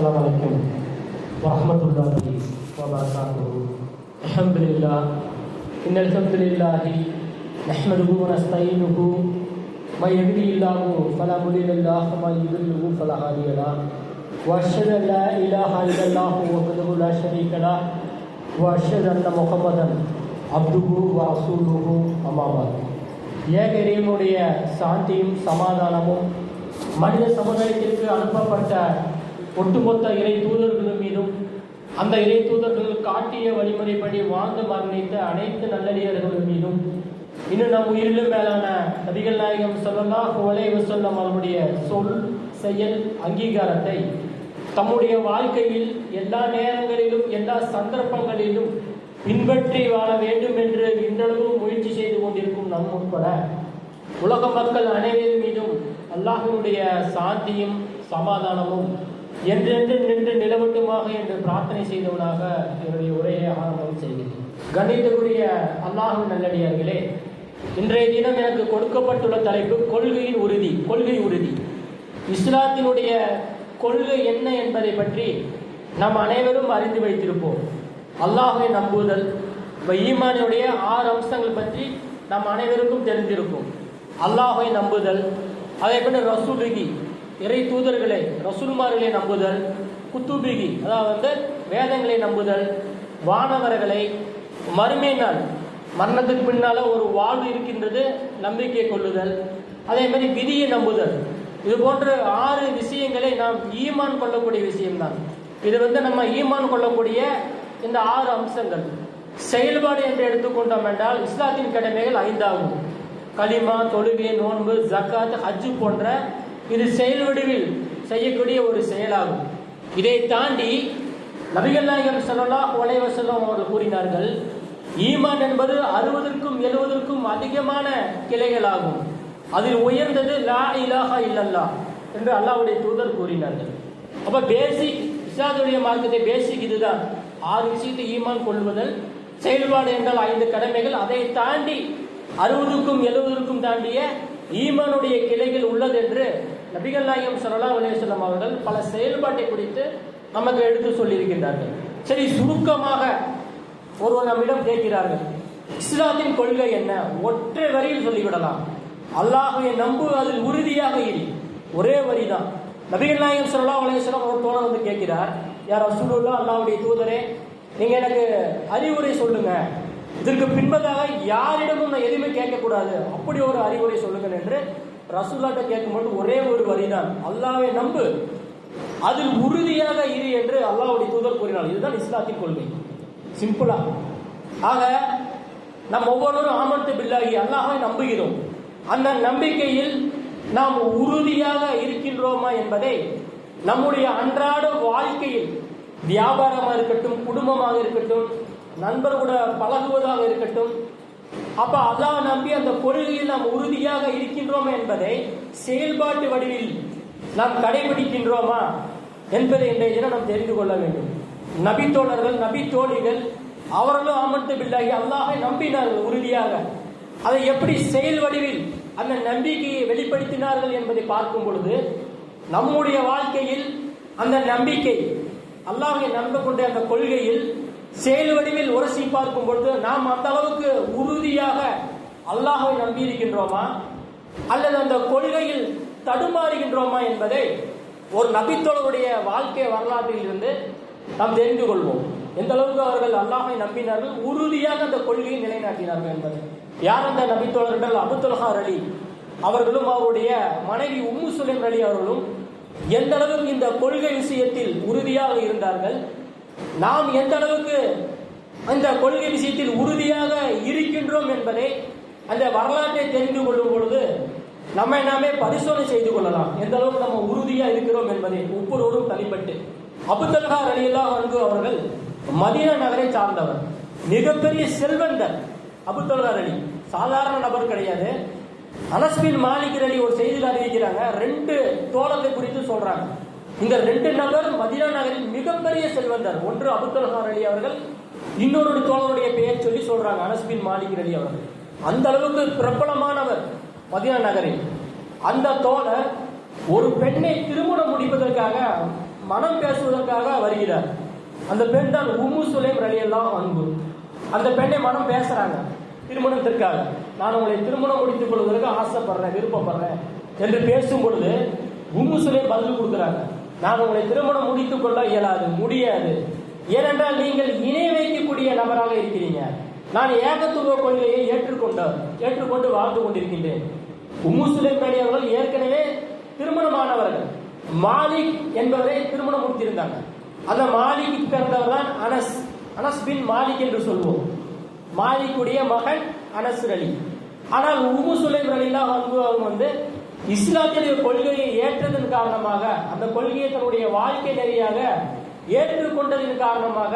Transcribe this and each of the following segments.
السلام عليكم ورحمة الله وبركاته الحمد لله إن الحمد لله نحمده ونستعينه ما يهدي الله فلا مضل له وما يضله فلا هادي له وأشهد أن لا إله إلا الله وحده لا شريك له وأشهد أن محمدا عبده ورسوله أما بعد ஏக இறைவனுடைய சாந்தியும் சமாதானமும் மனித சமுதாயத்திற்கு அனுப்பப்பட்ட ஒட்டுமொத்த இறை தூதர்கள் மீதும் அந்த இறை தூதர்கள் காட்டிய வழிமுறைப்படி வாழ்ந்து மரணித்த அனைத்து நல்லடியர்கள் மீதும் இன்னும் நம் உயிரிலும் மேலான நபிகள் நாயகம் சொல்லலாம் வலைவு சொல்லம் அவருடைய சொல் செயல் அங்கீகாரத்தை தம்முடைய வாழ்க்கையில் எல்லா நேரங்களிலும் எல்லா சந்தர்ப்பங்களிலும் பின்பற்றி வாழ வேண்டும் என்று இன்றளவும் முயற்சி செய்து கொண்டிருக்கும் நம் உட்பட உலக மக்கள் அனைவரின் மீதும் அல்லாஹினுடைய சாந்தியும் சமாதானமும் என்றென்று நின்று நிலவட்டுமாக என்று பிரார்த்தனை செய்தவனாக என்னுடைய உரையை ஆரம்பம் செய்கிறேன். கணிதக்குரிய அல்லாஹும் நல்லடியார்களே இன்றைய தினம் எனக்கு கொடுக்கப்பட்டுள்ள தலைப்பு கொள்கையின் உறுதி கொள்கை உறுதி. இஸ்லாத்தினுடைய கொள்கை என்ன என்பதை பற்றி நாம் அனைவரும் அறிந்து வைத்திருப்போம். அல்லாஹை நம்புதல் இப்போ ஈமானுடைய ஆறு அம்சங்கள் பற்றி நம் அனைவருக்கும் தெரிந்திருக்கும். அல்லாஹை நம்புதல் அதே போல ரசூலுகி இறை தூதர்களை ரசூல்மார்களை நம்புதல் குத்துபிகி அதாவது வந்து வேதங்களை நம்புதல் வானவர்களை மறுமை நாள் மரணத்துக்கு பின்னால ஒரு வாழ்வு இருக்கின்றது நம்பிக்கை கொள்ளுதல் அதே மாதிரி விதியை நம்புதல். இது போன்ற ஆறு விஷயங்களை நாம் ஈமான் கொள்ளக்கூடிய விஷயம்தான். இது வந்து நம்ம ஈமான் கொள்ளக்கூடிய இந்த ஆறு அம்சங்கள். செயல்பாடு என்று எடுத்துக்கொண்டோம் என்றால் இஸ்லாத்தின் கடமைகள் ஐந்தாகும். களிமா தொழுகை நோன்பு ஜக்காத் ஹஜ்ஜு போன்ற இது செயல் வடிவில் செய்யக்கூடிய ஒரு செயலாகும். இதை தாண்டி நபிகள் நாயகம் ஸல்லல்லாஹு அலைஹி வஸல்லம் அவர்கள் கூறினார்கள் ஈமான் என்பது அறுபதற்கும் எழுபதற்கும் அதிகமான கிளைகளாகும். அதில் உயர்ந்தது லா இலாஹா இல்லல்லா என்று அல்லாவுடைய தூதர் கூறினார்கள். அப்ப பேசிக் இஸ்லாத்துடைய மார்க்கத்தை பேசிக் இதுதான். ஆறு விஷயத்தை ஈமான் கொள்வதல் செயல்பாடு என்றால் ஐந்து கடமைகள். அதை தாண்டி அறுபதுக்கும் எழுபதுக்கும் தாண்டிய ஈமானுடைய கிளைகள் உள்ளது என்று நபிகள் நாயகம் ஸல்லல்லாஹு அலைஹி அவர்கள் பல செயல்பாட்டை குறித்து நமக்கு எடுத்து சொல்லியிருக்கின்றார்கள். சரி சுருக்கமாக ஒருவர் நம்மிடம் கேட்கிறார்கள். இஸ்லாத்தின் கொள்கை என்ன? ஒற்றை வரியில் சொல்லிவிடலாம். அல்லாஹுவை நம்பு அதில் உறுதியாக இரு. ஒரே வரி தான் நபிகள் நாயகம் ஸல்லல்லாஹு அலைஹி ஒரு தோழர் வந்து கேட்கிறார் யார் ரசூலுல்லாஹ் அல்லாவுடைய தூதரே நீங்க எனக்கு அறிவுரை சொல்லுங்க. இதற்கு பின்பதாக யாரிடமும் நான் எதுவுமே கேட்கக்கூடாது. அப்படி ஒரு அறிவுரை சொல்லுங்கள் என்று ரசூல்லாட்ட கேட்கும்போது ஒரே ஒரு வரிதான். அல்லாவை நம்பு. அதில் உறுதியாக இரு என்று அல்லாவுடைய தூதர் கூறினார். இதுதான் இஸ்லாத்தின் கொள்கை. சிம்பிளா ஆக நம் ஒவ்வொருவரும் ஆமத்து பில்லாகி அல்லாஹை நம்புகிறோம். அந்த நம்பிக்கையில் நாம் உறுதியாக இருக்கின்றோமா என்பதை நம்முடைய அன்றாட வாழ்க்கையில் வியாபாரமாக இருக்கட்டும் குடும்பமாக இருக்கட்டும் நண்பர் பழகுவதாக இருக்கட்டும் அப்ப அல்லாஹ் நம்பி அந்த கொள்கையில் நாம் உறுதியாக இருக்கின்றோம் என்பதை செயல்பாட்டு வடிவில் நாம் கடைபிடிக்கின்றோமா என்பதை இன்றைய தினம் நாம் தெரிந்து கொள்ள வேண்டும். நபி தோழர்கள் நபி தோழிகள் அவர்களும் அமர்ந்து பில்லாகி அல்லாஹை நம்பினார்கள் உறுதியாக. அதை எப்படி செயல் வடிவில் அந்த நம்பிக்கையை வெளிப்படுத்தினார்கள் என்பதை பார்க்கும் பொழுது நம்முடைய வாழ்க்கையில் அந்த நம்பிக்கை அல்லாஹை நம்ப கொண்ட அந்த கொள்கையில் செயல் வடிவில் உரசி பார்க்கும் பொழுது நாம் அந்த அளவுக்கு உறுதியாக அல்லாஹை நம்பி இருக்கின்றோமா அல்லது அந்த கொள்கையில் தடுமாறுகின்றோமா என்பதை ஒரு நபித்தோழருடைய வாழ்க்கை வரலாற்றில் இருந்து நாம் தெரிந்து கொள்வோம். எந்த அளவுக்கு அவர்கள் அல்லாஹை நம்பினார்கள் உறுதியாக அந்த கொள்கையை நிலைநாட்டினார்கள் என்பது. யார் அந்த நபித்தோழர்கள்? அபுத்துல்ஹார் அலி. அவர்களும் அவருடைய மனைவி உம்மு சுலைம் அலி அவர்களும் எந்த அளவுக்கு இந்த கொள்கை விஷயத்தில் உறுதியாக இருந்தார்கள் நாம் எந்த அளவுக்கு அந்த கொள்கை விஷயத்தில் உறுதியாக இருக்கின்றோம் என்பதை அந்த வரலாற்றை தெரிந்து கொள்ளும் பொழுது நம்மை நாமே பரிசோதனை செய்து கொள்ளலாம். எந்த அளவுக்கு நம்ம உறுதியா இருக்கிறோம் என்பதை ஒவ்வொருவரும் தனிப்பட்டு. அபுதல்ஹா அலியல்லா அன்பு அவர்கள் மதீனா நகரை சார்ந்தவர். மிகப்பெரிய செல்வந்தர். அபுத்தல்ஹா அலி சாதாரண நபர் கிடையாது. அனஸ்பின் மாலிக் அலி ஒரு செய்தியில் அறிவிக்கிறாங்க ரெண்டு தோழத்தை குறித்து சொல்றாங்க. இந்த ரெண்டு நபர் மதினா நகரில் மிகப்பெரிய செல்வந்தர். ஒன்று அபுதல்ஹார் அலி அவர்கள் இன்னொரு தோழருடைய பெயர் சொல்லி சொல்றாங்க அனஸ்பின் மாலிக் அலி அவர்கள். அந்த அளவுக்கு பிரபலமானவர் மதினா நகரில். அந்த தோழர் ஒரு பெண்ணை திருமணம் முடிப்பதற்காக மனம் பேசுவதற்காக வருகிறார். அந்த பெண் தான் உம்மு சுலைம் ரலியெல்லாம் அன்பு அந்த பெண்ணை மனம் பேசுறாங்க திருமணத்திற்காக. நான் உங்களை திருமணம் முடித்துக் கொள்வதற்கு ஆசைப்படுறேன் விருப்பப்படுறேன் என்று பேசும் பொழுது உம்மு சுலை பதில் கொடுக்குறாங்க. நான் உங்களை திருமணம் முடித்துக் கொள்ள இயலாது முடியாது. ஏனென்றால் நீங்கள் இணை வைக்கக்கூடிய நபராக இருக்கிறீங்க. நான் ஏகத்துவ கொள்கையை ஏற்றுக்கொண்ட ஏற்றுக்கொண்டு வாழ்ந்து கொண்டிருக்கின்றேன். உம்மு சுலைம் அவர்கள் ஏற்கனவே திருமணமானவர்கள். மாலிக் என்பவரை திருமணம் முடித்திருந்தாங்க. அந்த மாலிக்கு பிறந்தவர் தான் அனஸ். அனஸ் பின் மாலிக் என்று சொல்வோம். மாலிக்குடைய மகன் அனஸ் அலி. ஆனால் உம்மு சுலைம் ரலிலாம் அவங்க வந்து இஸ்லாத்திய கொள்கையை ஏற்றதன் காரணமாக அந்த கொள்கையை தன்னுடைய வாழ்க்கை நெறியாக ஏற்றுக்கொண்டதன் காரணமாக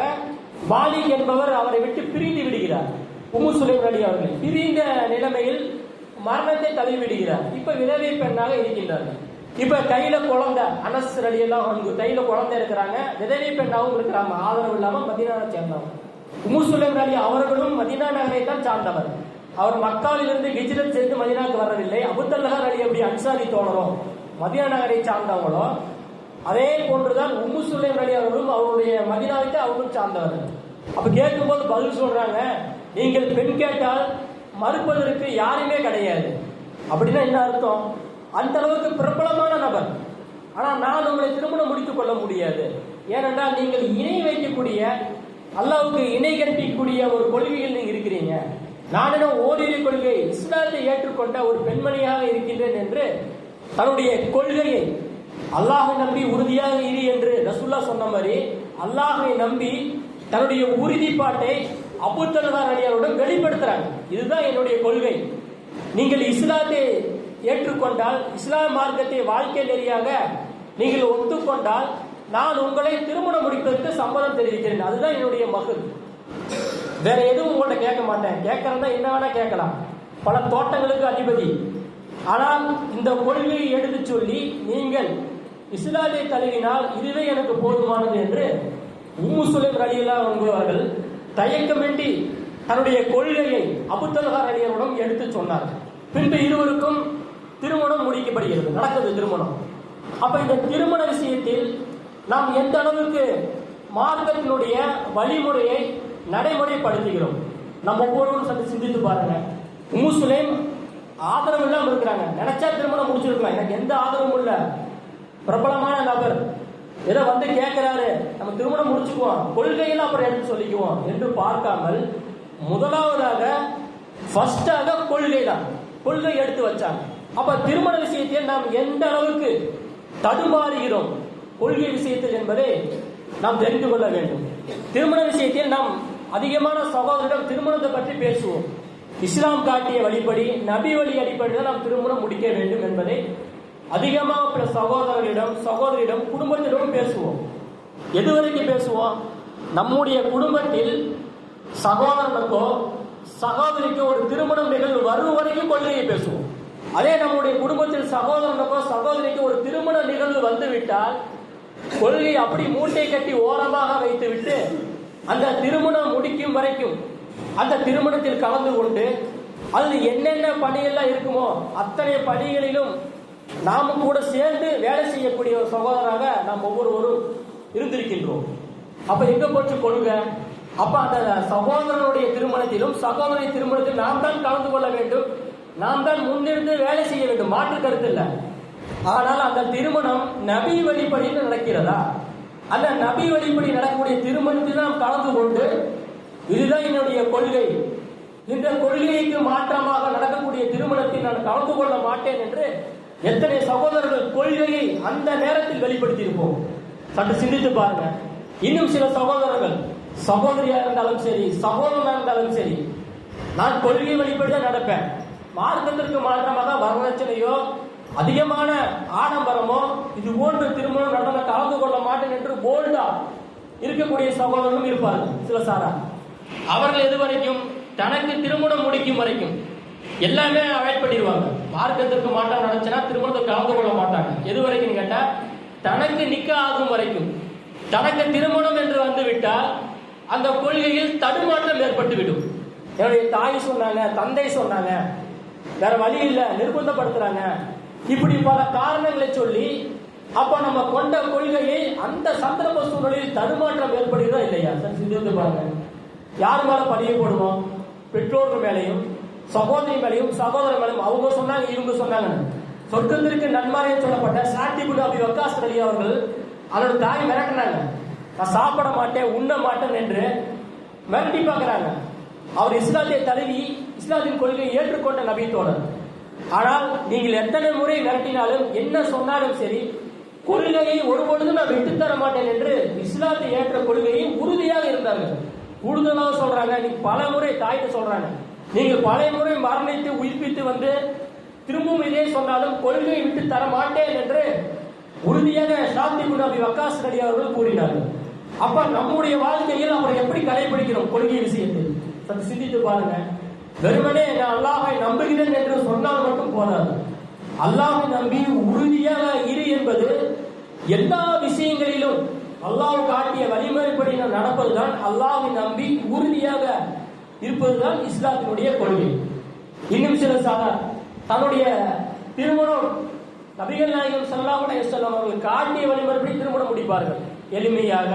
மாலிக் என்பவர் அவரை விட்டு பிரிந்து விடுகிறார். உமு சுலைம் அலி அவர்கள் பிரிந்த நிலைமையில் மரணத்தை தள்ளி விடுகிறார் இப்ப விதவை பெண்ணாக இருக்கின்றார்கள் இப்ப கையில குழந்தை அனஸ் அலி எல்லாம் வந்து கையில குழந்தை இருக்கிறாங்க. விதவை பெண்ணாகவும் இருக்கிறாங்க. ஆதரவு இல்லாம மதினாவை சேர்ந்தவங்க உமு சுலைம் அலி அவர்களும் மதினா நகரை தான் சார்ந்தவர். அவர் மக்காவிலிருந்து ஹிஜ்ரத் செய்து மதினாக்கு வரவில்லை. அபுத்தல்லஹர் அலி அப்படி அன்சாரி தோழரும் மதினா நகரை சார்ந்தவங்களோ அதே போன்றுதான் உம்மு சுலைம் அலி அவர்களும் அவருடைய மதினாவுக்கு அவரும் சார்ந்தவர்கள். அப்ப கேட்கும்போது பதில் சொல்றாங்க நீங்கள் பெண் கேட்டால் மறுப்பதற்கு யாருமே கிடையாது. அப்படின்னா என்ன அர்த்தம்? அந்த அளவுக்கு பிரபலமான நபர். ஆனா நான் உங்களை திருமணம் முடித்துக் கொள்ள முடியாது. ஏனென்றால் நீங்கள் இணை வைக்கக்கூடிய அல்லாவுக்கு இணை கற்பிக்கக்கூடிய ஒரு கொள்கையில் நீங்க இருக்கிறீங்க. நானிடம் ஓரிரு கொள்கை இஸ்லாத்தை ஏற்றுக்கொண்ட ஒரு பெண்மணியாக இருக்கின்றேன் என்று தன்னுடைய கொள்கையை அல்லாஹை நம்பி உறுதியாக இரு என்று ரசுல்லா சொன்ன மாதிரி அல்லாஹை நம்பி தன்னுடைய உறுதிப்பாட்டை அபுத்தலதார் அடியாருடன் வெளிப்படுத்துறாங்க. இதுதான் என்னுடைய கொள்கை. நீங்கள் இஸ்லாத்தை ஏற்றுக்கொண்டால் இஸ்லாம் மார்க்கத்தை வாழ்க்கை நெறியாக நீங்கள் ஒத்துக்கொண்டால் நான் உங்களை திருமணம் முடிப்பதற்கு சம்மதம் தெரிவிக்கிறேன். அதுதான் என்னுடைய மகள் வேற எதுவும் உங்கள்ட்ட கேட்க மாட்டேன். கேட்கறதா என்ன வேணா கேட்கலாம். பல தோட்டங்களுக்கு அதிபதி. ஆனால் இந்த கொள்கையை எடுத்து சொல்லி நீங்கள் இஸ்லாத்தை தழுவினால் இதுவே எனக்கு போதுமானது என்று உம்மு சுலைம் ரலியல்லா என்பவர்கள் தயக்கமின்றி தன்னுடைய கொள்கையை அபுத்தல்ஹார் அலியருடன் எடுத்து சொன்னார் பின்பு இருவருக்கும் திருமணம் முடிக்கப்படுகிறது. நடக்குது திருமணம். அப்ப இந்த திருமண விஷயத்தில் நாம் எந்த அளவுக்கு மார்க்கத்தினுடைய வழிமுறையை நடைமுறைப்படுத்துகிறோம். நம்ம ஒவ்வொருவரும் சற்று சிந்தித்து பாருங்க. முஸ்லீம் ஆதரவு இல்லாமல் இருக்கிறாங்க. நினைச்சா திருமணம் முடிச்சிருக்கலாம். எனக்கு எந்த ஆதரவும் இல்ல. பிரபலமான நபர். ஏதோ வந்து கேட்கிறாரு நம்ம திருமணம் முடிச்சுக்குவோம். கொள்கையில் அப்புறம் எடுத்து சொல்லிக்குவோம் என்று பார்க்காமல் முதலாவதாக ஃபர்ஸ்டாக கொள்கை தான். கொள்கை எடுத்து வச்சாங்க. அப்ப திருமண விஷயத்தை நாம் எந்த அளவுக்கு தடுமாறுகிறோம்? கொள்கை விஷயத்தில் என்பதை நாம் தெரிந்து கொள்ள வேண்டும். திருமண விஷயத்தில் நாம் அதிகமான சகோதரிடம் திருமணத்தை பற்றி பேசுவோம். இஸ்லாம் காட்டிய வழிபடி நபி வழி அடிப்படையில் நாம் திருமணம் முடிக்க வேண்டும் என்பதை அதிகமாக பிற சகோதரர்களிடம் சகோதரிடம் குடும்பத்திடம் பேசுவோம். எதுவரைக்கும் பேசுவோம்? நம்முடைய குடும்பத்தில் சகோதரனுக்கோ சகோதரிக்கோ ஒரு திருமணம் நிகழ்வு வரும் வரைக்கும் கொள்கையை பேசுவோம். அதே நம்முடைய குடும்பத்தில் சகோதரனுக்கோ சகோதரிக்கு ஒரு திருமண நிகழ்வு வந்துவிட்டால் கொள்கையை அப்படி மூட்டை கட்டி ஓரமாக வைத்துவிட்டு அந்த திருமணம் முடிக்கும் வரைக்கும் அந்த திருமணத்தில் கலந்து கொண்டு அதில் என்னென்ன பணியெல்லாம் இருக்குமோ அத்தனை பணிகளிலும் நாம கூட சேர்ந்து வேலை செய்யக்கூடிய ஒரு சகோதராக நாம் ஒவ்வொருவரும் இருந்திருக்கின்றோம். அப்ப எங்க போச்சு கொள்கை அப்ப அந்த சகோதரனுடைய திருமணத்திலும் சகோதரி திருமணத்தில் நாம் தான் கலந்து கொள்ள வேண்டும். நாம் தான் முன்னிருந்து வேலை செய்ய வேண்டும். மாற்று கருத்து இல்லை. ஆனால் அந்த திருமணம் நபி வழிபடியில் நடக்கிறதா? அந்த நபி வழிப்படி நடக்கக்கூடிய திருமணத்தில் நாம் கலந்து கொண்டு இதுதான் என்னுடைய கொள்கை. இந்த கொள்கைக்கு மாற்றமாக நடக்கக்கூடிய திருமணத்தில் நான் கலந்து கொள்ள மாட்டேன் என்று எத்தனை சகோதரர்கள் கொள்கையை அந்த நேரத்தில் வெளிப்படுத்தியிருப்போம். சற்று சிந்தித்து பாருங்க. இன்னும் சில சகோதரர்கள் சகோதரியா இருந்தாலும் சரி சகோதரனா இருந்தாலும் சரி நான் கொள்கை வழிபடி தான் நடப்பேன். மார்க்கத்திற்கு மாற்றமாக வரதட்சணையோ அதிகமான ஆடம்பரமோ இது போன்ற திருமணம் நடந்த கலந்து கொள்ள மாட்டேன் என்று போல்டா இருக்கக்கூடிய சகோதரர்களும் இருப்பார் சில சாரா. அவர்கள் எது வரைக்கும் தனக்கு திருமணம் முடிக்கும் வரைக்கும் எல்லாமே அவாய்ட் பண்ணிடுவாங்க மார்க்கத்திற்கு மாற்றம் நடந்துச்சுன்னா திருமணத்தை கலந்து கொள்ள மாட்டாங்க. எது வரைக்கும் கேட்டா தனக்கு நிக்க ஆகும் வரைக்கும் தனக்கு திருமணம் என்று வந்து விட்டால் அந்த கொள்கையில் தடுமாற்றம் ஏற்பட்டு விடும் என்னுடைய தாய் சொன்னாங்க தந்தை சொன்னாங்க வேற வழி இல்ல நிர்பந்தப்படுத்துறாங்க. இப்படி பல காரணங்களை சொல்லி அப்ப நம்ம கொண்ட கொள்கையை அந்த சந்தர்ப்ப சூழலில் தடுமாற்றம் ஏற்படுகிறதா இல்லையா? சார் சிந்தித்து பாருங்க. யார் மேல பதிய போடுவோம் பெற்றோர்கள் மேலையும் சகோதரி மேலையும் சகோதரர் மேலையும் அவங்க சொன்னாங்க இவங்க சொன்னாங்க. சொர்க்கத்திற்கு நன்மாரியம் சொல்லப்பட்ட சாட்டிபுல் அபி வக்காஸ் அலி அவர்கள் அதோட தாய் மிரட்டினாங்க. நான் சாப்பிட மாட்டேன் உண்ண மாட்டேன் என்று மிரட்டி பார்க்கறாங்க. அவர் இஸ்லாத்தை தழுவி இஸ்லாத்தின் கொள்கையை ஏற்றுக்கொண்ட நபித்தோழர் ஆனால் நீங்கள் எத்தனை முறை மிரட்டினாலும் என்ன சொன்னாலும் சரி கொள்கையை ஒருபொழுதும் நான் விட்டு தர மாட்டேன் என்று இஸ்லாத்தை ஏற்ற கொள்கையை உறுதியாக இருந்தார்கள். கூடுதலாக சொல்றாங்க நீ பல முறை தாய்க்கு சொல்றாங்க. நீங்க பல முறை மரணித்து உயிர்ப்பித்து வந்து திரும்பவும் இதே சொன்னாலும் கொள்கையை விட்டு தர மாட்டேன் என்று உறுதியாக சாந்தி குணாபி வக்காஸ் அலி அவர்கள் கூறினார்கள். அப்ப நம்முடைய வாழ்க்கையில் அவரை எப்படி கடைபிடிக்கிறோம் கொள்கை விஷயத்தில்? சிந்தித்து பாருங்க. வெறுமனே நான் அல்லாஹை நம்புகிறேன் என்று சொன்னால் மட்டும் போதாது. அல்லாஹை நம்பி உறுதியாக இரு என்பது எல்லா விஷயங்களிலும் அல்லாஹ் காட்டிய வழிமுறைப்படி நாம் நடப்பதுதான் அல்லாஹை நம்பி உறுதியாக இருப்பதுதான் இஸ்லாத்தினுடைய கொள்கை. இன்னும் சில சாதார் தன்னுடைய திருமணம் நபிகள் நாயகம் ஸல்லல்லாஹு செல்லம் அவர்கள் காட்டிய வழிமுறைப்படி திருமணம் முடிப்பார்கள். எளிமையாக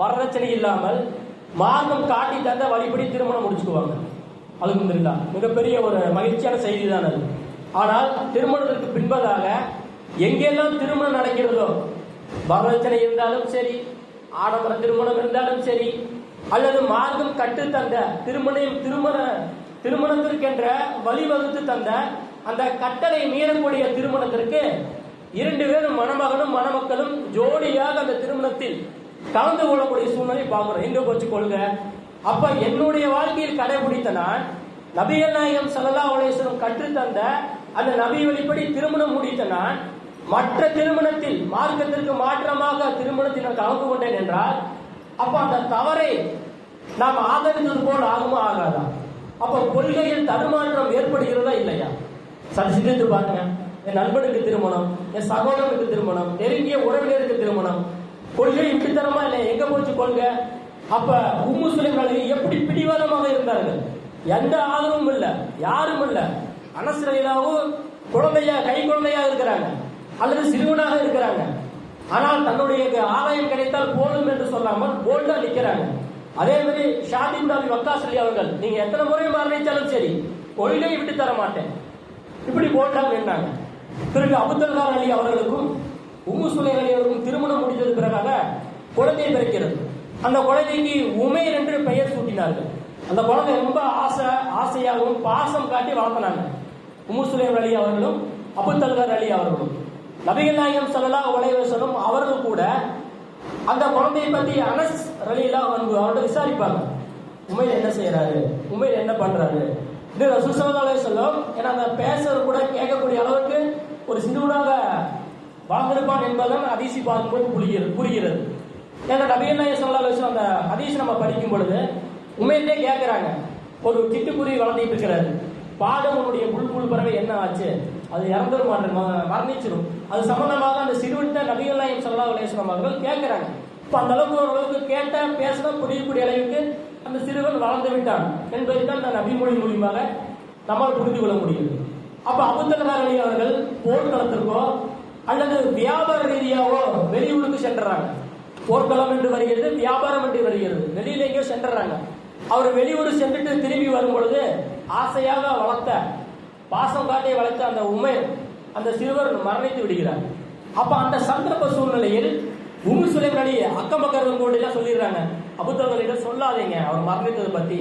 வரதட்சணை இல்லாமல் மார்க்கம் காட்டி தந்த வழிபடி திருமணம் முடிச்சுக்குவாங்க. அல்ஹம்துலில்லாஹ் மிகப்பெரிய ஒரு மகிழ்ச்சியான செய்தி தான் அது. ஆனால் திருமணத்திற்கு பின்பதாக எங்கெல்லாம் திருமணம் நடக்கிறதோ வரதட்சணை இருந்தாலும் சரி ஆடம்பர திருமணம் இருந்தாலும் சரி அல்லது மார்க்கம் கட்டு தந்த திருமணம் திருமண திருமணத்திற்கென்ற வழிவகுத்து தந்த அந்த கட்டளை மீறக்கூடிய திருமணத்திற்கு இரண்டு பேரும் மணமகனும் மணமக்களும் ஜோடியாக அந்த திருமணத்தில் கலந்து கொள்ளக்கூடிய சூழ்நிலை பார்க்கிறோம் எங்க போச்சு கொள்க. அப்ப என்னுடைய வாழ்க்கையில் கடைபிடித்த நான் நபிகள் நாயகம் சல்லா உலேஸ்வரம் கற்றுத்தந்த அந்த நபி வழிப்படி திருமணம் முடித்த நான் மற்ற திருமணத்தில் மார்க்கத்திற்கு மாற்றமாக திருமணத்தில் நான் கலந்து கொண்டேன் என்றால் அப்ப அந்த தவறை நாம் ஆதரித்தது போல் ஆகுமா ஆகாதா? அப்ப கொள்கையில் தடுமாற்றம் ஏற்படுகிறதா இல்லையா? சரி சிந்தித்து பாருங்க. என் நண்பனுக்கு திருமணம் என் சகோதரனுக்கு திருமணம் நெருங்கிய உறவினருக்கு திருமணம். கொள்கை இப்படித்தனமா இல்லை எங்க போச்சு கொள்கை? அப்ப உம்மு சுலைம் எப்படி பிடிவாதமாக இருந்தார்கள்? எந்த ஆதரவும் இல்ல யாரும் இல்ல. அனசிலையாவும் குழந்தையா கை குழந்தையா இருக்கிறாங்க. அல்லது சிறுவனாக இருக்கிறாங்க. ஆனால் தன்னுடைய ஆதாயம் கிடைத்தால் போதும் என்று சொல்லாமல் போல்டா நிக்கிறாங்க. அதே மாதிரி ஷாதின் தாவி வக்காஸ் அலி அவர்கள் நீங்க எத்தனை முறை மரணிச்சாலும் சரி கொள்கையை விட்டு தர மாட்டேன். இப்படி போல்டா நின்றாங்க பிறகு அபுத்தல்கார் அலி அவர்களுக்கும் உம்மு சுலை அலி அவர்களுக்கும் திருமணம் முடிந்தது பிறகாக குழந்தை பிறக்கிறது. அந்த குழந்தைக்கு உமேர் என்று பெயர் சூட்டினார்கள். அந்த குழந்தை ரொம்ப ஆசை ஆசையாகவும் பாசம் காட்டி வளர்த்தினாங்க. உமர் சுலேம் அலி அவர்களும் அபுத்தல்கார் அலி அவர்களும். நபிகள் நாயகம் ஸல்லல்லாஹு உலகம் அவர்கள் கூட அந்த குழந்தையை பத்தி அனஸ் ரலிலா வந்து அவர்கிட்ட விசாரிப்பாங்க. உமையில் என்ன செய்யறாரு உமையில் என்ன பண்றாரு? இது ரசூல் சல்லா அலைஹி ஏன்னா அந்த பேசுறது கூட கேட்கக்கூடிய அளவுக்கு ஒரு சிறுவனாக வாழ்ந்திருப்பான் என்பதுதான் அதிசி பார்க்கும்போது புரிகிறது புரிகிறது. ஏன்னா நபிகள் நாய சொல்லா அலைஹி அந்த ஹதீஸ் நம்ம படிக்கும் பொழுது உண்மையிலே கேட்கறாங்க ஒரு சிட்டுக்குருவி வளர்ந்துட்டு இருக்கிறாரு. பாடம் உன்னுடைய புல்புல் பறவை என்ன ஆச்சு? அது இறந்துரும் மரணிச்சிடும் அது சம்பந்தமாக அந்த சிறுவன்ட்ட நபிகள் நாயம் சொல்லா அலேஸ்லாம் அவர்கள் கேட்கிறாங்க இப்ப அந்த அளவுக்கு ஓரளவுக்கு கேட்ட பேசினா புரியக்கூடிய அளவுக்கு அந்த சிறுவன் வளர்ந்து விட்டான் என்பதை தான் அந்த நபிமொழி மூலியமாக நம்மால் புரிந்து கொள்ள முடியும் அப்ப அபுத்தலி அலி அவர்கள் போர்க்களத்திற்கோ அல்லது வியாபார ரீதியாவோ வெளியூருக்கு சென்றாங்க. போர்க்களம் என்று வருகிறது வியாபாரம் என்று வருகிறது. வெளியில எங்கேயோ சென்றாங்க அவர் வெளியூர் சென்றுட்டு திரும்பி வரும்பொழுது ஆசையாக வளர்த்த பாசம் காட்டி வளர்த்த அந்த உமேர் அந்த சிறுவர் மரணித்து விடுகிறார். அப்ப அந்த சந்தர்ப்ப சூழ்நிலையில் உமு சுலைம் அக்கம் பக்கம் கூட எல்லாம் சொல்லிடுறாங்க. அபுத்தவர்களிடம் சொல்லாதீங்க அவர் மரணித்ததை பத்தி.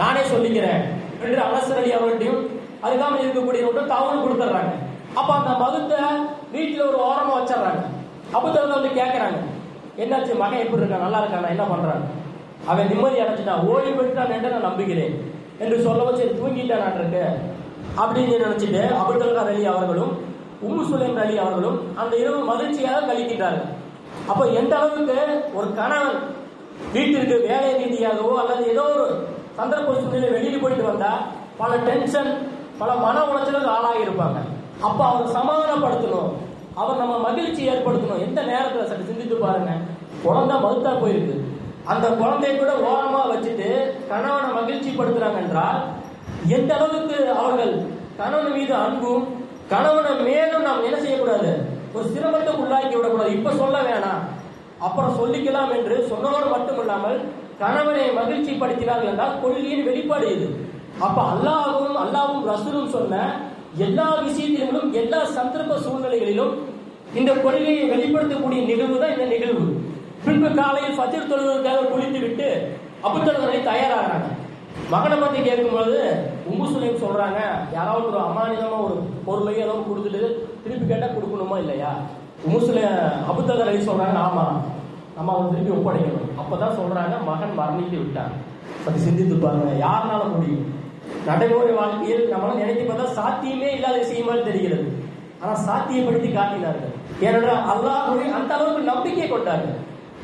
நானே சொல்லிக்கிறேன் என்று அலசர் அலி அவர்களையும் அதுக்காம இருக்கக்கூடிய தகவல் கொடுத்துட்றாங்க. அப்ப அந்த மகுத்தை வீட்டுல ஒரு ஓரமா வச்சிடுறாங்க. அபுத்தவர்கள் வந்து கேட்கறாங்க என்னாச்சு? மகன் எப்படி இருக்கான்? நல்லா இருக்கானா? என்ன பண்றான்? அவன் நிம்மதி அடைஞ்சிட்டான் ஓய்வு பெற்றான் என்று நான் நம்புகிறேன்? என்று சொல்லவும் சரி தூங்கிட்டான் இருக்கு. அப்படின்னு நினைச்சிட்டு அபுத்தல்கார் அலி அவர்களும் உம்மு சுலைம் அலி அவர்களும் அந்த இரவு மகிழ்ச்சியாக கழிக்கின்றார்கள். அப்போ எந்த அளவுக்கு ஒரு கணவன் வீட்டிற்கு வேலை ரீதியாகவோ அல்லது ஏதோ ஒரு சந்தர்ப்ப சூழ்நிலை வெளியில் போயிட்டு வந்தா பல டென்ஷன் பல மன உளைச்சலுக்கு ஆளாகி இருப்பாங்க. அப்ப அவர் சமாதானப்படுத்தணும். அவர் நம்ம மகிழ்ச்சி ஏற்படுத்தணும். எந்த நேரத்தில் சற்று சிந்தித்து பாருங்க. குழந்தை மறுத்தா போயிருக்கு. அந்த குழந்தைய கூட ஓரமா வச்சுட்டு கணவனை மகிழ்ச்சி படுத்துறாங்க என்றால் எந்த அளவுக்கு அவர்கள் கணவன் மீது அன்பும் கணவனை மேலும் நாம் என்ன செய்யக்கூடாது? ஒரு சிரமத்தை உள்ளாக்கி விடக்கூடாது. இப்ப சொல்ல வேணாம். அப்புறம் சொல்லிக்கலாம் என்று சொன்னதோடு மட்டுமில்லாமல் கணவனை மகிழ்ச்சி படுத்தினார்கள் என்றால் கொள்கையின் வெளிப்பாடு இது. அப்ப அல்லாஹ்வும் அல்லாவும் ரசூலும் சொன்ன எல்லா விஷயத்திலும் எல்லா சந்தர்ப்ப சூழ்நிலைகளிலும் இந்த கொள்கையை வெளிப்படுத்தக்கூடிய நிகழ்வு தான் இந்த நிகழ்வு. பின்பு காலையில் பஜர் தொழுவதற்காக குளித்து விட்டு அபுத்தலவரை தயாராகிறாங்க. மகனை பத்தி கேட்கும்போது உம்மு சுலைம் சொல்றாங்க யாராவது ஒரு அமானிதமா ஒரு பொருளையோ ஏதோ கொடுத்துட்டு திருப்பி கேட்டா கொடுக்கணுமா இல்லையா? உம்மு சுலை அபுத்தலர் அலி சொல்றாங்க ஆமா. நம்ம அவன் திருப்பி ஒப்படைக்கணும். அப்பதான் சொல்றாங்க மகன் மரணித்து விட்டான். அது சிந்தித்து பாருங்க யாருனால முடியும்? நடைமுறை வாழ்க்கையில் நம்மளால் நினைத்து பார்த்தா சாத்தியமே இல்லாத விஷயமா தெரிகிறது. ஆனா சாத்தியப்படுத்தி காட்டினார்கள். ஏனென்றால் அல்லாஹ்வை அந்த அளவுக்கு நம்பிக்கை கொண்டார்கள்.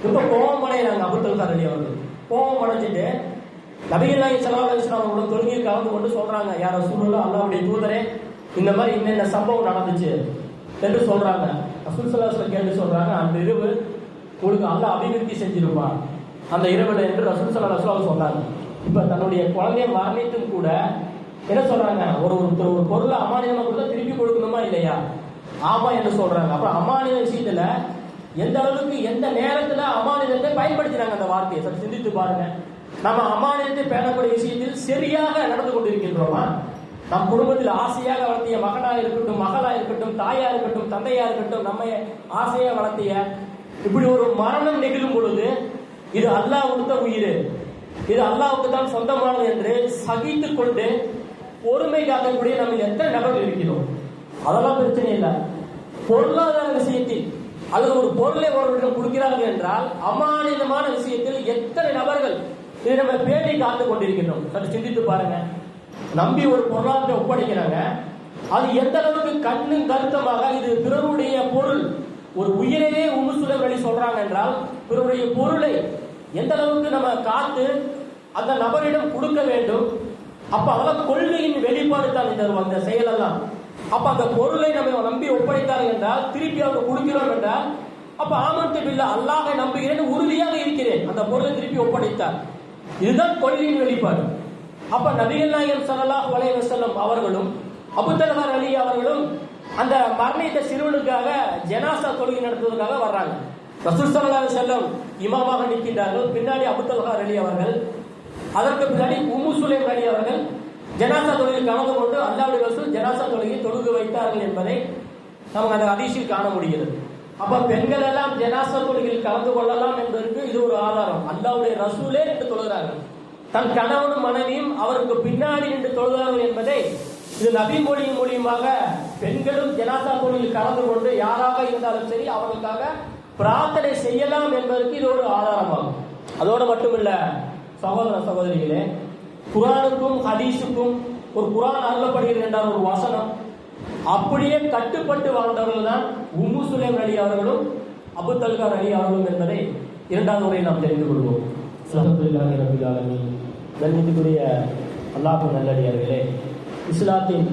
ரொம்ப கோபம் அடைகிறாங்க அபுத்தல் கரடி அவர்கள். கோபம் அடைஞ்சிட்டு நபிகள்லாஹி ஸல்லல்லாஹு அலைஹி அவங்களோட தொழுகையை கலந்து கொண்டு சொல்றாங்க யார ரசூலுல்லாஹ் அல்லாவுடைய தூதரே இந்த மாதிரி இன்னென்ன சம்பவம் நடந்துச்சு? என்று சொல்றாங்க. அசுல் ஸல்லல்லாஹு கேட்டு சொல்றாங்க அந்த இரவு உங்களுக்கு அல்ல அபிவிருத்தி செஞ்சிருப்பான். அந்த இரவுல என்று ரசூல் ஸல்லல்லாஹு சொன்னாங்க. இப்ப தன்னுடைய குழந்தைய மரணித்தும் கூட என்ன சொல்றாங்க? ஒரு ஒருத்தர் ஒரு பொருளை அமானியமா கொடுத்தா திருப்பி கொடுக்கணுமா இல்லையா? ஆமா என்று சொல்றாங்க. அப்புறம் அமானிய விஷயத்துல எந்த அளவுக்கு எந்த நேரத்துல அமானியத்தை பயன்படுத்தினாங்க அந்த வார்த்தையை? சற்று சிந்தித்து பாருங்க. நம்ம அமானியத்தை பேணக்கூடிய விஷயத்தில் சரியாக நடந்து கொண்டிருக்கின்றோமா? நம் குடும்பத்தில் ஆசையாக வளர்த்திய மகனா இருக்கட்டும் மகளா இருக்கட்டும் தாயா இருக்கட்டும் தந்தையா இருக்கட்டும் நம்ம ஆசையா வளர்த்திய இப்படி ஒரு மரணம் நிகழும் பொழுது இது அல்லாஹ் கொடுத்த உயிர். இது அல்லாவுக்கு தான் சொந்தமானது என்று சகித்துக் கொண்டு பொறுமை காக்கக்கூடிய நம்ம எத்தனை நபர்கள் இருக்கிறோம்? அதெல்லாம் பிரச்சனை இல்லை. பொருளாதார விஷயத்தில் அல்லது ஒரு பொருளை ஒருவரிடம் கொடுக்கிறார்கள் என்றால் அமானிதமான விஷயத்தில் எத்தனை நபர்கள் இதை நம்ம பேணி காத்து கொண்டிருக்கின்றோம்? சற்று சிந்தித்து பாருங்க. நம்பி ஒரு பொருளாதாரத்தை ஒப்படைக்கிறாங்க. அது எந்த அளவுக்கு கண்ணும் கருத்தமாக இது பிறருடைய பொருள். ஒரு உயிரையே உமுசுல வழி சொல்றாங்க என்றால் பிறருடைய பொருளை எந்த அளவுக்கு நம்ம காத்து அந்த நபரிடம் கொடுக்க வேண்டும்? அப்ப அதெல்லாம் கொள்கையின் வெளிப்பாடு தான் இந்த அந்த செயலெல்லாம். அப்ப அந்த பொருளை நம்ம நம்பி ஒப்படைத்தார்கள் என்றால் திருப்பி அவங்க கொடுக்கிறோம் என்றால் அப்ப ஆமத்து பில்லா அல்லாஹை நம்புகிறேன் உறுதியாக இருக்கிறேன். அந்த பொருளை திருப்பி ஒப்படைத்தார். இதுதான் கொள்கையின் வெளிப்பாடு. அப்ப நபிகள் நாயகம் ஸல்லல்லாஹு வலைய செல்லம் அவர்களும் அபூதலஹர் அலி அவர்களும் அந்த மரணித்த சிறுவனுக்காக ஜனாசா தொழுகை நடத்துவதற்காக வர்றாங்க. ரசூல் ஸல்லல்லாஹு செல்லம் இமாமாக நிற்கின்றார்கள். பின்னாடி அபுத்தல்ஹா அலி அவர்கள் அதற்கு பின்னாடி உம்மு சுலேம் அலி அவர்கள் ஜனாசா தொழுகையில் கலந்து கொண்டு அல்லாவுடைய ரசூல் ஜனாசா தொழுகையை தொழுகு வைத்தார்கள் என்பதை நமக்கு அந்த அதிர்ச்சியில் காண முடிகிறது. அப்ப பெண்கள் எல்லாம் ஜனாசா தொழுகையில் கலந்து கொள்ளலாம் என்பதற்கு இது ஒரு ஆதாரம். அல்லாவுடைய ரசூலே என்று தொழுகிறார்கள். தன் கணவனும் மனைவியும் அவருக்கு பின்னாடி நின்று தொழுகிறார்கள் என்பதை இது நபி மொழியின் மூலியமாக பெண்களும் ஜனாசா தொழிலில் கலந்து கொண்டு யாராக இருந்தாலும் சரி அவர்களுக்காக பிரார்த்தனை செய்யலாம் என்பதற்கு இது ஒரு ஆதாரமாகும். அதோடு மட்டுமில்ல சகோதர சகோதரிகளே குரானுக்கும் ஹதீஸுக்கும் ஒரு குரான் அருளப்படுகிறது என்றால் ஒரு வசனம். அப்படியே கட்டுப்பட்டு வாழ்ந்தவர்கள் தான் உம்மு சுலேம் அலி அவர்களும் அபு தல்கார் அலி அவர்களும் என்பதை இரண்டாவது முறை நாம் தெரிந்து கொள்வோம். அல்ஹம்துலில்லாஹி ரபில் ஆலமீன். கண்ணியத்துக்குரிய அல்லாஹ் நல்லடியார்களே இஸ்லாத்தின்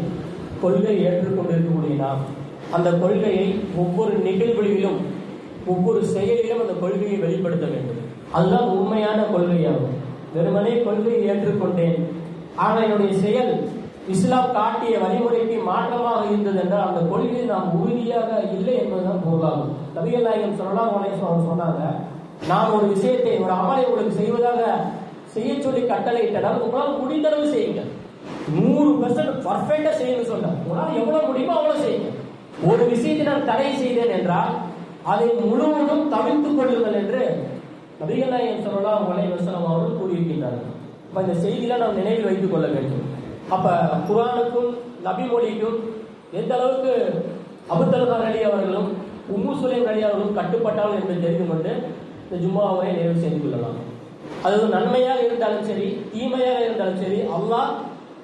கொள்கை ஏற்றுக்கொண்டிருக்கக்கூடிய நாம் அந்த கொள்கையை ஒவ்வொரு நிகழ்வுகளிலும் ஒவ்வொரு செயலிலும் அந்த கொள்கையை வெளிப்படுத்த வேண்டும். அதுதான் உண்மையான கொள்கையாகும். வெறுமனே கொள்கையை ஏற்றுக்கொண்டேன். ஆனால் என்னுடைய செயல் இஸ்லாம் காட்டிய வழிமுறைக்கு மாற்றமாக இருந்தது என்றால் அந்த கொள்கையில் நாம் உறுதியாக இல்லை என்பதுதான் பொருளாகும். நபிகள் நாயகம் சொல்லலாம் அவர் சொன்னாங்க நான் ஒரு விஷயத்தை ஒரு அமலை உங்களுக்கு செய்வதாக செய்ய சொல்லி கட்டளையிட்டதால் உங்களால் முடிந்தளவு செய்யுங்க நூறு பெர்சன்ட் பர்ஃபெக்டா செய்யணும்னு சொன்னேன் உங்களால் எவ்வளவு முடியுமோ அவ்வளவு செய்யுங்க ஒரு விஷயத்தை நான் தடை செய்தேன் என்றால் அதை முழுவதும் தவிர்த்துக் கொள்ளுங்கள் என்று நபிகள் நாயகம் சொல்லலாம் மலை வசனம் அவர்கள் கூறியிருக்கின்றார்கள். அப்ப இந்த செய்தியில நாம் நினைவில் வைத்துக் கொள்ள வேண்டும். அப்ப குரானுக்கும் நபி மொழிக்கும் எந்த அளவுக்கு அபுத்தல்கார் அலி அவர்களும் உம்மு சுலைம் அலி அவர்களும் கட்டுப்பட்டாலும் என்று தெரிந்து கொண்டு இந்த ஜும்மாவை நிறைவு செய்து கொள்ளலாம். அது நன்மையாக இருந்தாலும் சரி தீமையாக இருந்தாலும் சரி அல்லாஹ்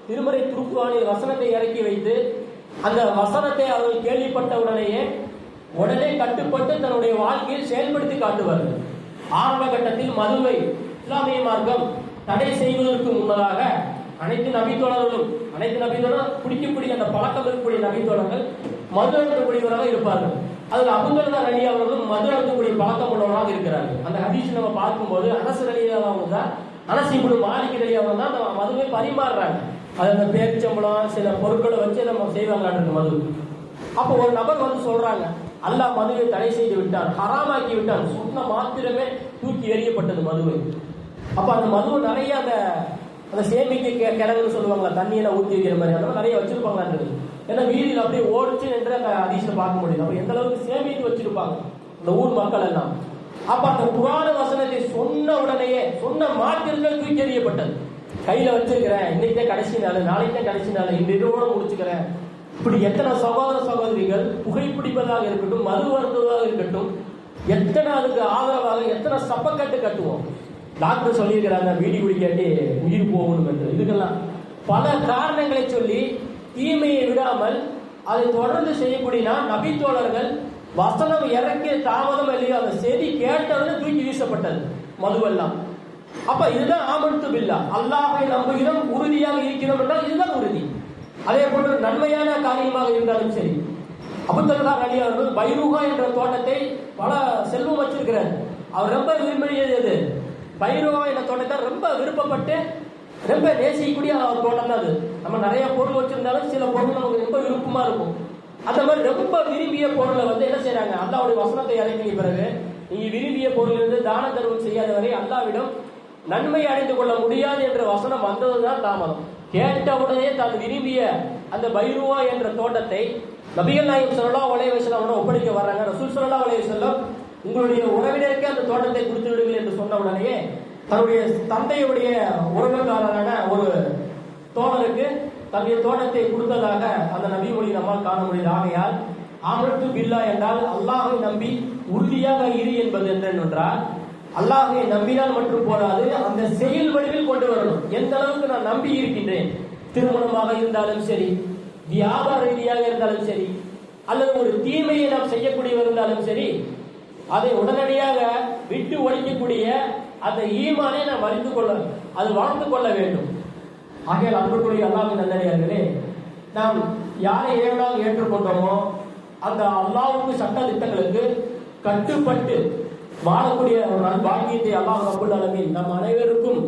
திருமறை துருக்குவானில் வசனத்தை இறக்கி வைத்து அந்த வசனத்தை அவர்கள் கேள்விப்பட்ட உடனேயே உடனே கட்டுப்பட்டு தன்னுடைய வாழ்க்கையில் செயல்படுத்தி காட்டுவார்கள் ஆரம்ப கட்டத்தில் மதுவை இஸ்லாமிய மார்க்கம் தடை செய்வதற்கு முன்னதாக அனைத்து நபித்தோழர்களும் அனைத்து நபித்தோழர் குடிக்கக்கூடிய அந்த பழக்கம் இருக்கக்கூடிய நபித்தோழர்கள் மது அருந்தக்கூடியவராக இருப்பார்கள். அதில் அபுதல்தார் ரலி அவர்களும் மது அருந்தக்கூடிய பழக்கம் உள்ளவராக இருக்கிறார்கள். அந்த ஹதீஷ் நம்ம பார்க்கும்போது அரசு ரலியாக அவங்க தான் அரசு இப்படி மாலிக் ரலியாக தான் அந்த மதுவை பரிமாறுறாங்க. அது அந்த பேரிச்சம்பளம் சில பொருட்களை வச்சு நம்ம செய்வாங்க மது அப்போ ஒரு நபர் வந்து சொல்றாங்க அல்லாஹ் மதுவை தடை செய்து விட்டான். ஹராமாக்கி விட்டான். சொன்ன மாத்திரமே தூக்கி எறியப்பட்டது மதுவை. அப்ப அந்த மதுவை நிறைய அந்த அந்த சேமிக்க கெ- கிணறுன்னு சொல்லுவாங்களா தண்ணியெல்லாம் ஊற்றி வைக்கிற மாதிரி அதெல்லாம் நிறைய வச்சிருப்பாங்கன்றது ஏன்னா வீதியில் அப்படியே ஓடிச்சு என்று அந்த அதிசயம் பார்க்க முடியும் அப்ப எந்த அளவுக்கு சேமித்து வச்சிருப்பாங்க? இந்த ஊர் மக்கள் எல்லாம். அப்ப அந்த புராண வசனத்தை சொன்ன உடனேயே சொன்ன மாத்திரங்கள் தூக்கி எறியப்பட்டது. கையில வச்சிருக்கிறேன். இன்னைக்கு கடைசி நாள் நாளைக்கு தான் கடைசி நாள். இந்த இதோட முடிச்சுக்கிறேன். இப்படி எத்தனை சகோதர சகோதரிகள் புகைப்பிடிப்பதாக இருக்கட்டும் மது வருத்துவதாக இருக்கட்டும் எத்தனை அதுக்கு ஆதரவாக எத்தனை சப்பக்கட்டு கட்டுவோம்? டாக்டர் சொல்லியிருக்கிறாங்க வீடி குடிக்காட்டி உயிர் போகணும் என்று. இதுக்கெல்லாம் பல காரணங்களை சொல்லி தீமையை விடாமல் அதை தொடர்ந்து செய்யக்கூடியனா நபித்தோழர்கள் வசனம் இறக்கிய தாமதம் இல்லையோ அந்த செய்தி கேட்டதுன்னு தூக்கி வீசப்பட்டது மதுவெல்லாம். அப்ப இதுதான் ஆமன்து பில்லா. அல்லாஹை நம்புகிறோம் உறுதியாக இருக்கிறோம் என்றால் இதுதான் உறுதி. அதே போன்று நன்மையான காரியமாக இருந்தாலும் சரி. அபுத்தல்லா அலி அவர்கள் பைருகா என்ற தோட்டத்தை பல செல்வம் வச்சிருக்கிறார். அவர் ரொம்ப விரும்பியது எது? பைருகா என்ற தோட்டத்தை ரொம்ப விருப்பப்பட்டு ரொம்ப நேசிக்கக்கூடிய அவர் தோட்டம் தான் அது. நம்ம நிறைய பொருள் வச்சிருந்தாலும் சில பொருள் நமக்கு ரொம்ப விருப்பமா இருக்கும். அந்த மாதிரி ரொம்ப விரும்பிய பொருளை வந்து என்ன செய்யறாங்க அல்லாவுடைய வசனத்தை இறங்கிய பிறகு நீ விரும்பிய பொருள் இருந்து தான தர்மம் செய்யாத வரை அல்லாவிடம் நன்மை அடைந்து கொள்ள முடியாது என்ற வசனம் வந்ததுதான் தாமதம். கேட்ட உடனே தான் விரும்பிய அந்த பைருவா என்ற தோட்டத்தை நபிகள் நாயகம் சொல்லலாம் வளைய வசலம் ஒப்படைக்க வர்றாங்க. ரசூல் சொல்லலாம் உலக செல்லம் உங்களுடைய உறவினருக்கே அந்த தோட்டத்தை கொடுத்து விடுங்கள் என்று சொன்ன உடனே தன்னுடைய தந்தையுடைய உறவுக்காரரான ஒரு தோழருக்கு தன்னுடைய தோட்டத்தை கொடுத்ததாக அந்த நபி மொழி நம்மால் காண முடியுது. ஆகையால் ஆமத்து பில்லா என்றால் அல்லாஹை நம்பி உறுதியாக இரு என்பது என்னென்றால் அல்லாஹை நம்பினால் மட்டும் போதாது அந்த செயல் வடிவில் கொண்டு வரணும். எந்த அளவுக்கு நான் நம்பி இருக்கின்றேன்? திருமணமாக இருந்தாலும் சரி வியாபார ரீதியாக இருந்தாலும் சரி அல்லது ஒரு தீமையை நாம் செய்யக்கூடியவர் இருந்தாலும் சரி அதை உடனடியாக விட்டு ஒழிக்கக்கூடிய அந்த ஈமானை நாம் அறிந்து கொள்ள அது வாழ்ந்து கொள்ள வேண்டும். ஆகையால் அன்புக்குரிய அல்லாஹ் நல்லே நாம் யாரை ஏவலாக ஏற்றுக்கொண்டோமோ அந்த அல்லாவுக்கு சட்ட திட்டங்களுக்கு கட்டுப்பட்டு வாழக்கூடிய ஒரு நல் பாக்கியத்தை அல்லாஹ் ரபுல் அலமின் நம் அனைவருக்கும்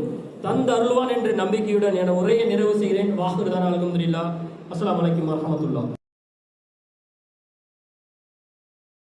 தந்து அருள்வான் என்ற நம்பிக்கையுடன் என உரையை நிறைவு செய்கிறேன். வாக்குறுதான் அலமதுல்லா அஸ்லாம் வலைக்கம் வரமத்துல்லா